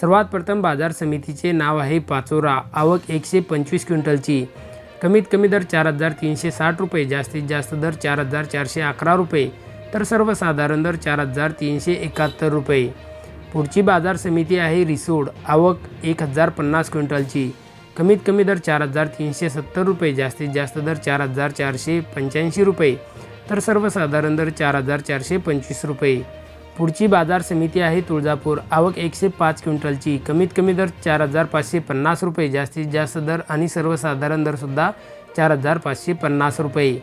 सर्वात प्रथम बाजार समितीचे नाव आहे पाचोरा. आवक एकशे पंचवीस क्विंटलची. कमीत कमी दर चार हजार तीनशे साठ रुपये जास्तीत जास्त दर चार हजार चारशे अकरा रुपये तर सर्वसाधारण दर चार हजार तीनशे एकाहत्तर रुपये. पुढची बाजार समिती आहे रिसोड. आवक एक हजार पन्नास क्विंटलची. कमीत कमी दर चार हजार तीनशे सत्तर रुपये जास्तीत जास्त दर चार हजार चारशे पंच्याऐंशी रुपये तर सर्वसाधारण दर चार हजार चारशे पंचवीस रुपये. पुढची बाजार समिती आहे तुळजापूर. आवक एकशे पाच क्विंटलची. कमीत कमी दर चार हजार पाचशे पन्नास रुपये. जास्तीत जास्त दर आणि सर्वसाधारण दरसुद्धा चार हजार पाचशे पन्नास रुपये.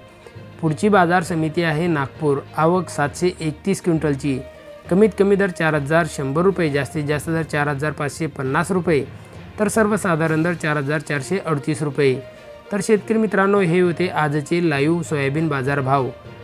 पुढची बाजार समिती आहे नागपूर. आवक सातशे एकतीस क्विंटलची. कमीत कमी दर चार हजार शंभर रुपये. जास्तीत जास्त दर चार हजार पाचशे पन्नास रुपये. तर सर्वसाधारण दर चार हजार चारशे अडतीस रुपये. तर शेतकरी मित्रांनो हे होते आजचे लाईव्ह सोयाबीन बाजार भाव